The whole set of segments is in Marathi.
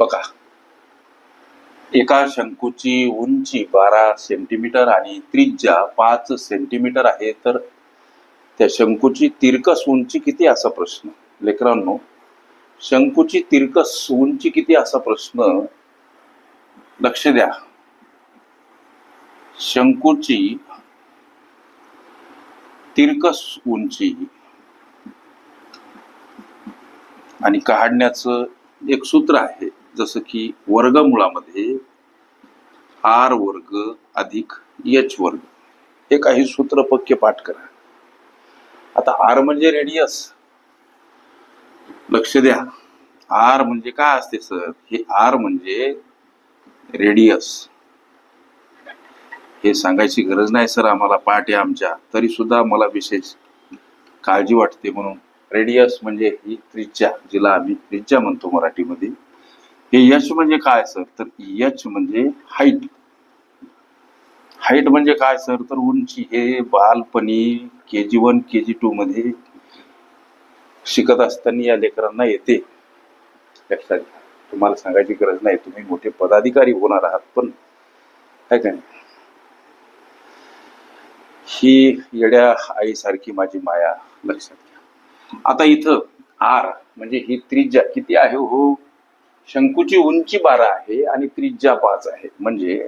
बघा. एका शंकूची उंची बारा सेंटीमीटर आणि त्रिज्या पाच सेंटीमीटर आहे तर त्या शंकूची तिरकस उंची किती असा प्रश्न. लेकरांनो शंकूची तिरकस उंची किती असा प्रश्न लक्ष द्या. शंकूची तिरकस उंची आणि काढण्याचं एक सूत्र आहे. जसं की वर्गमुळामध्ये आर वर्ग अधिक एच वर्ग. हे काही सूत्र पक्के पाठ करा. आता आर म्हणजे रेडियस लक्ष द्या. आर म्हणजे काय असते सर? हे आर म्हणजे रेडियस हे सांगायची गरज नाही सर आम्हाला. पाठ आहे आमच्या. तरी सुद्धा मला विशेष काळजी वाटते म्हणून. रेडियस म्हणजे ही त्रिज्या जिला आम्ही त्रिज्या म्हणतो मराठीमध्ये. हे यश म्हणजे काय सर? तर यच म्हणजे हाईट हाईट म्हणजे काय सर? तर उंची हे बालपणी के जी वन के जी टू मध्ये शिकत असताना या लेकरांना येते. लक्षात घ्या. तुम्हाला सांगायची गरज नाही. तुम्ही मोठे पदाधिकारी होणार आहात पण काय काय ही येड्या आईसारखी माझी माया. लक्षात घ्या. आता इथं आर म्हणजे ही त्रिज्या किती आहे हो? शंकूची उंची बारा आहे आणि त्रिज्या पाच आहे. म्हणजे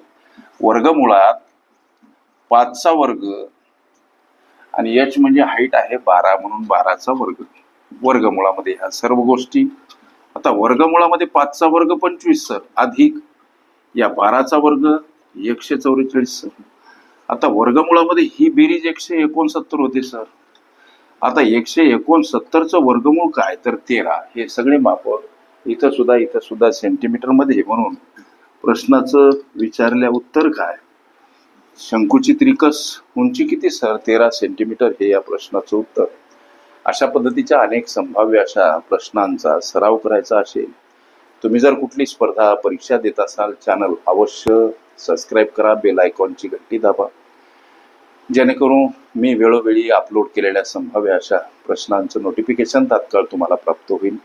वर्गमुळात पाचचा वर्ग आणि यच म्हणजे हाईट आहे बारा म्हणून बाराचा वर्ग. वर्गमुळामध्ये ह्या सर्व गोष्टी. आता वर्गमुळामध्ये पाचचा वर्ग पंचवीस सर. अधिक या बाराचा वर्ग एकशे चौवेचाळीस सर. आता वर्गमुळामध्ये ही बेरीज एकशे एकोणसत्तर होते सर. आता एकशे एकोणसत्तरचं वर्गमूळ काय? तर तेरा. हे सगळे मापक इथं सुद्धा इथं सुद्धा सेंटीमीटरमध्ये म्हणून प्रश्नाचं विचारल्या उत्तर काय? शंकूची त्रिकस उंची किती सर? तेरा सेंटीमीटर हे या प्रश्नाचं उत्तर. अशा पद्धतीच्या अनेक संभाव्य अशा प्रश्नांचा सराव करायचा असेल तुम्ही जर कुठली स्पर्धा परीक्षा देत असाल चॅनल अवश्य सबस्क्राईब करा बेल आयकॉनची घंटी दाबा. जेणेकरून मी वेळोवेळी अपलोड केलेल्या संभाव्य अशा प्रश्नांचं नोटिफिकेशन तात्काळ तुम्हाला प्राप्त होईल.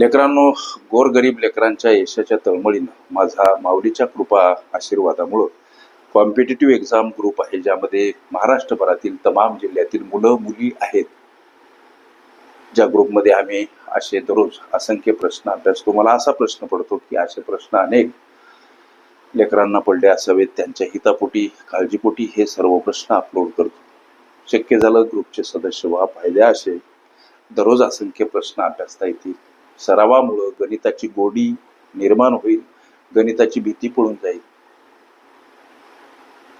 लेकरांनो गोरगरीब लेकरांच्या यशाच्या तळमळीनं माझा माऊलीच्या कृपा आशीर्वादामुळं कॉम्पिटेटिव्ह एक्झाम ग्रुप आहे ज्यामध्ये महाराष्ट्रभरातील तमाम जिल्ह्यातील मुलं मुली आहेत. ज्या ग्रुपमध्ये आम्ही असे दररोज असंख्य प्रश्न अभ्यासतो. मला असा प्रश्न पडतो की असे प्रश्न अनेक लेकरांना पडले असावेत. त्यांच्या हितापोटी काळजीपोटी हे सर्व प्रश्न अपलोड करतो. शक्य झालं ग्रुपचे सदस्य व्हा फायदे असे दररोज असंख्य प्रश्न अभ्यासता येतील. सरावामुळं गणिताची गोडी निर्माण होईल गणिताची भीती पळून जाईल.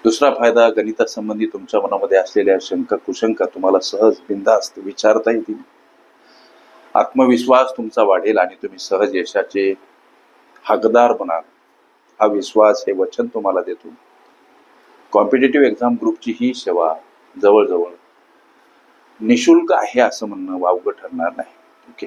दुसरा फायदा गणितासंबंधी तुमच्या मनामध्ये असलेल्या शंका कुशंका तुम्हाला सहज बिंदास्त विचारता येतील. आत्मविश्वास तुमचा वाढेल आणि तुम्ही सहज यशाचे हकदार बनाल. हा विश्वास हे वचन तुम्हाला देतो. कॉम्पिटेटिव्ह एक्झाम ग्रुपची ही सेवा जवळजवळ निशुल्क आहे असं म्हणणं वावगं ठरणार नाही. ओके?